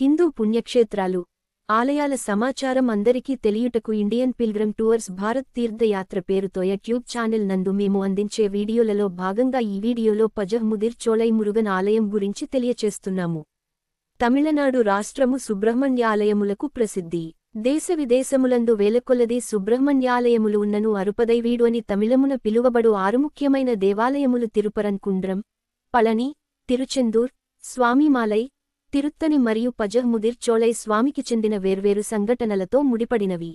హిందూ పుణ్యక్షేత్రాలు. ఆలయాల సమాచారం అందరికీ తెలియుటకు ఇండియన్ పిల్గ్రమ్ టూర్స్ భారత్ తీర్థయాత్ర పేరుతో యూట్యూబ్ ఛానల్ నందు మేము అందించే వీడియోలలో భాగంగా ఈ వీడియోలో పజహ్ముదిర్ చోళై మురుగన్ ఆలయం గురించి తెలియచేస్తున్నాము. తమిళనాడు రాష్ట్రము సుబ్రహ్మణ్యాలయములకు ప్రసిద్ధి. దేశ విదేశములందు వేలకొలది సుబ్రహ్మణ్యాలయములు ఉన్నను అరుపదైవీడు అని తమిళమున పిలువబడు ఆరు ముఖ్యమైన దేవాలయములు తిరుపరన్కుండ్రం పళని తిరుచెందూర్ స్వామిమాలై తిరుత్తని మరియు పజహ్ముదిర్ చోళై స్వామికి చెందిన వేర్వేరు సంఘటనలతో ముడిపడినవి.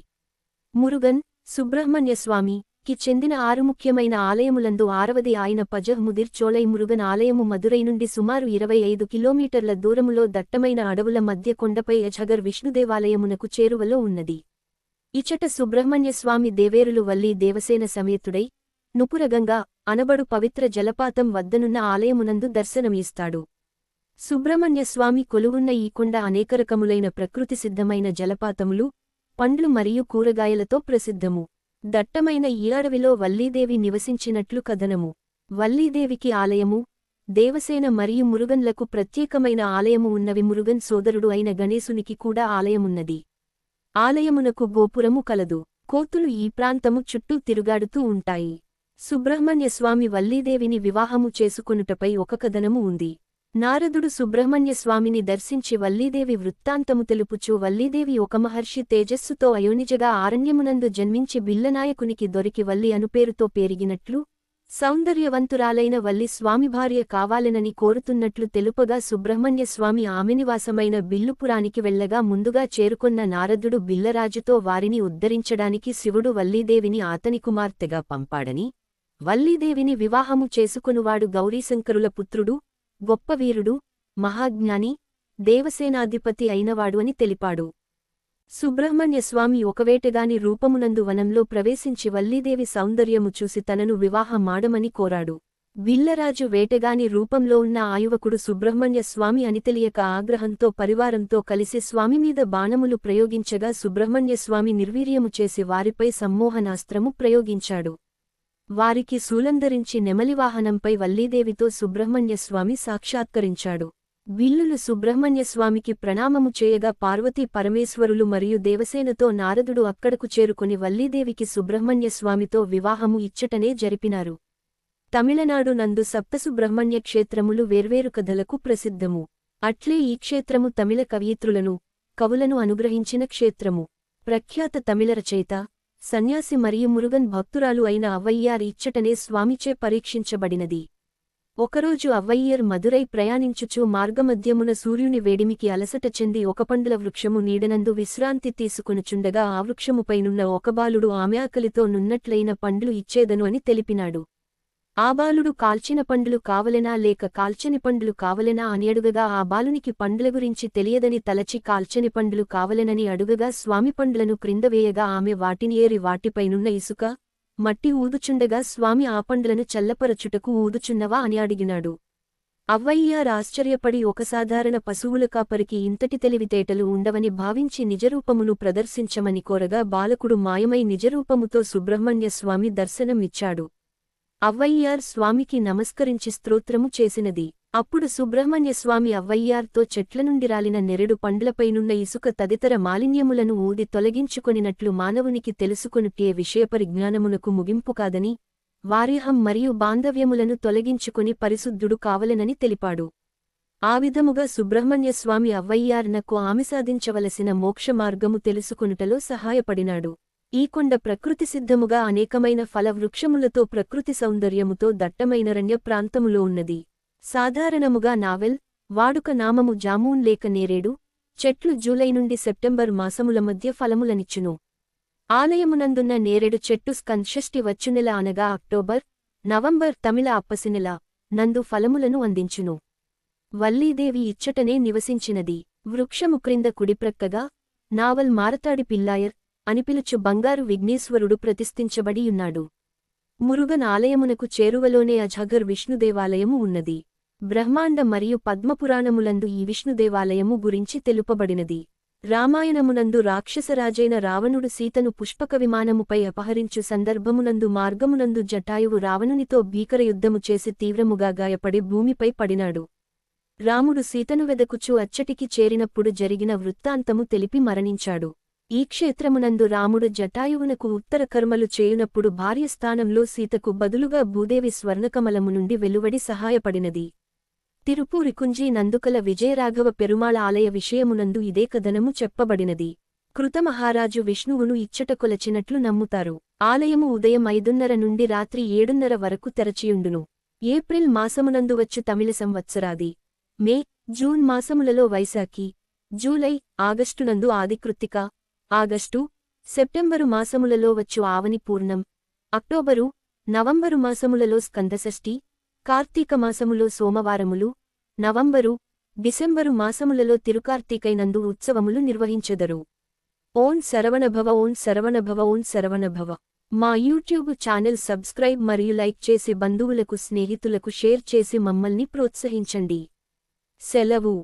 మురుగన్ సుబ్రహ్మణ్యస్వామి కి చెందిన ఆరు ముఖ్యమైన ఆలయములందు ఆరవది ఆయన పజహ్ముదిర్ చోళై మురుగన్ ఆలయము మదురై నుండి సుమారు ఇరవై ఐదు కిలోమీటర్ల దూరములో దట్టమైన అడవుల మధ్య కొండపై అజగర్ విష్ణుదేవాలయమునకు చేరువలో ఉన్నది. ఇచట సుబ్రహ్మణ్యస్వామి దేవేరులు వల్లి దేవసేన సమేతుడై నుపురగంగా అనబడు పవిత్ర జలపాతం వద్దనున్న ఆలయమునందు దర్శనమిస్తాడు. సుబ్రహ్మణ్యస్వామి కొలువున్న ఈ కొండ అనేక రకములైన ప్రకృతి సిద్ధమైన జలపాతములు పండ్లు మరియు కూరగాయలతో ప్రసిద్ధము. దట్టమైన ఈ అడవిలో వల్లీదేవి నివసించినట్లు కథనము. వల్లీదేవికి ఆలయము దేవసేన మరియు మురుగన్లకు ప్రత్యేకమైన ఆలయము ఉన్నవి మురుగన్ సోదరుడు అయిన గణేశునికి కూడా ఆలయమున్నది. ఆలయమునకు గోపురము కలదు. కోతులు ఈ ప్రాంతము చుట్టూ తిరుగాడుతూ ఉంటాయి. సుబ్రహ్మణ్యస్వామి వల్లీదేవిని వివాహము చేసుకొనుటపై ఒక కథనము ఉంది. నారదుడు సుబ్రహ్మణ్యస్వామిని దర్శించి వల్లీదేవి వృత్తాంతము తెలుపుచూ వల్లీదేవి ఒక మహర్షి తేజస్సుతో అయోనిజగా ఆరణ్యమునందు జన్మించి బిల్లనాయకునికి దొరికి వల్లి అనుపేరుతో పేరిగినట్లు సౌందర్యవంతురాలైన వల్లి స్వామి భార్య కావాలెనని కోరుతున్నట్లు తెలుపగా సుబ్రహ్మణ్యస్వామి ఆమెనివాసమైన బిల్లుపురానికి వెళ్ళగా ముందుగా చేరుకున్న నారదుడు బిల్లరాజుతో వారిని ఉద్ధరించడానికి శివుడు వల్లీదేవిని ఆతని కుమార్తెగా పంపాడని వల్లీదేవిని వివాహము చేసుకునువాడు గౌరీశంకరుల పుత్రుడు గొప్ప వీరుడు మహాజ్ఞాని దేవసేనాధిపతి అయినవాడు అని తెలిపాడు. సుబ్రహ్మణ్యస్వామి ఒకవేటగాని రూపమునందు వనంలో ప్రవేశించి వల్లీదేవి సౌందర్యము చూసి తనను వివాహమాడమని కోరాడు. విల్లరాజు వేటగాని రూపంలో ఉన్న ఆయువకుడు సుబ్రహ్మణ్య స్వామి అని తెలియక ఆగ్రహంతో పరివారంతో కలిసి స్వామిమీద బాణములు ప్రయోగించగా సుబ్రహ్మణ్యస్వామి నిర్వీర్యము చేసి వారిపై సమ్మోహనాస్త్రము ప్రయోగించాడు. వారికి శూలంధరించి నెమలివాహనంపై వల్లీదేవితో సుబ్రహ్మణ్యస్వామి సాక్షాత్కరించాడు. విల్లులు సుబ్రహ్మణ్యస్వామికి ప్రణామము చేయగా పార్వతీ పరమేశ్వరులు మరియు దేవసేనతో నారదుడు అక్కడకు చేరుకుని వల్లీదేవికి సుబ్రహ్మణ్యస్వామితో వివాహము ఇచ్చటనే జరిపినారు. తమిళనాడు నందు సప్తసుబ్రహ్మణ్య క్షేత్రములు వేర్వేరు కథలకు ప్రసిద్ధము. అట్లే ఈ క్షేత్రము తమిళ కవయిత్రులను కవులను అనుగ్రహించిన క్షేత్రము. ప్రఖ్యాత తమిళ రచయిత సన్యాసి మరియు మురుగన్ భక్తురాలు అయిన అవ్వయ్యార్ ఇచ్చటనే స్వామిచే పరీక్షించబడినది. ఒకరోజు అవ్వయ్యర్ మధురై ప్రయాణించుచూ మార్గమధ్యమున సూర్యుని వేడిమికి అలసట చెంది ఒక పండుల వృక్షము నీడనందు విశ్రాంతి తీసుకునుచుండగా ఆ వృక్షముపైనున్న ఒక బాలుడు ఆమె ఆకలితో నున్నట్లయిన పండ్లు ఇచ్చేదను అని తెలిపినాడు. ఆ బాలుడు కాల్చిన పండ్లు కావలెనా లేక కాల్చని పండ్లు కావలెనా అని అడుగగా ఆ బాలునికి పండ్ల గురించి తెలియదని తలచి కాల్చని పండ్లు కావలెనని అడుగగా స్వామి పండ్లను క్రిందవేయగా ఆమె వాటిని ఏరి వాటిపైనున్న ఇసుక మట్టి ఊదుచుండగా స్వామి ఆ పండ్లను చల్లపరచుటకు ఊదుచున్నవా అని అడిగినాడు. అవ్వయ్యార్ ఆశ్చర్యపడి ఒక సాధారణ పశువుల కాపరికి ఇంతటి తెలివితేటలు ఉండవని భావించి నిజరూపమును ప్రదర్శించమని కోరగా బాలకుడు మాయమై నిజరూపముతో సుబ్రహ్మణ్య స్వామి దర్శనమిచ్చాడు. అవ్వయ్యార్ స్వామికి నమస్కరించి స్తోత్రము చేసినది. అప్పుడు సుబ్రహ్మణ్యస్వామి అవ్వయ్యార్తో చెట్ల నుండి రాలిన నెరడు పండ్లపైనున్న ఇసుక తదితర మాలిన్యములను ఊది తొలగించుకొనినట్లు మానవునికి తెలుసుకొనుటే విషయపరిజ్ఞానమునకు ముగింపు కాదని వారిహం మరియు బాంధవ్యములను తొలగించుకుని పరిశుద్ధుడు కావలెనని తెలిపాడు. ఆ విధముగా సుబ్రహ్మణ్యస్వామి అవ్వయ్యార్నకు ఆమె సాధించవలసిన మోక్షమార్గము తెలుసుకొనుటలో సహాయపడినాడు. ఈ కొండ ప్రకృతి సిద్ధముగా అనేకమైన ఫలవృక్షములతో ప్రకృతి సౌందర్యముతో దట్టమైన రణ్య ప్రాంతములో ఉన్నది. సాధారణముగా నావెల్ వాడుక నామము జామూన్ లేక నేరేడు చెట్లు జూలై నుండి సెప్టెంబర్ మాసముల మధ్య ఫలములనిచ్చును. ఆలయమునందున్న నేరేడు చెట్టు స్కంషష్టి వచ్చునెల అనగా అక్టోబర్ నవంబర్ తమిళ అప్పసినెల నందు ఫలములను అందించును. వల్లీదేవి ఇచ్చటనే నివసించినది. వృక్షము క్రింద కుడిప్రక్కగా నావల్ మారతాడి పిల్లాయర్ అని పిలుచు బంగారు విఘ్నేశ్వరుడు ప్రతిష్ఠించబడియున్నాడు. మురుగన్ ఆలయమునకు చేరువలోనే అజగర్ విష్ణుదేవాలయము ఉన్నది. బ్రహ్మాండ మరియు పద్మపురాణములందు ఈ విష్ణుదేవాలయము గురించి తెలుపబడినది. రామాయణమునందు రాక్షసరాజైన రావణుడు సీతను పుష్పక విమానముపై అపహరించు సందర్భమునందు మార్గమునందు జటాయువు రావణునితో భీకరయుద్ధము చేసి తీవ్రముగా గాయపడి భూమిపై పడినాడు. రాముడు సీతను వెదకుచూ అచ్చటికి చేరినప్పుడు జరిగిన వృత్తాంతము తెలిపి మరణించాడు. ఈ క్షేత్రమునందు రాముడు జటాయువునకు ఉత్తర కర్మలు చేయునప్పుడు భార్య స్థానంలో సీతకు బదులుగా భూదేవి స్వర్ణకమలము నుండి వెలువడి సహాయపడినది. తిరుపూరికుంజీ నందుకల విజయరాఘవ పెరుమాళ ఆలయ విషయమునందు ఇదే కథనము చెప్పబడినది. కృతమహారాజు విష్ణువును ఇచ్చట కొలచినట్లు నమ్ముతారు. ఆలయము ఉదయం ఐదున్నర నుండి రాత్రి ఏడున్నర వరకు తెరచియుండును. ఏప్రిల్ మాసమునందు వచ్చు తమిళ సంవత్సరాది. మే జూన్ మాసములలో వైశాఖి. జూలై ఆగస్టునందు ఆదికృత్తిక. ఆగస్టు సెప్టెంబరు మాసములలో వచ్చు ఆవని పూర్ణం అక్టోబరు నవంబరు మాసములలో స్కందషష్ఠి కార్తీక మాసములో సోమవారములు నవంబరు డిసెంబరు మాసములలో తిరుకార్తీకైనందు ఉత్సవములు నిర్వహించెదరు. ఓం శరవణభవ ఓం శరవణభవ ఓం శరవణభవ మా యూట్యూబ్ ఛానల్ సబ్స్క్రైబ్ మరియు లైక్ చేసి బంధువులకు స్నేహితులకు షేర్ చేసి మమ్మల్ని ప్రోత్సహించండి. సెలవు.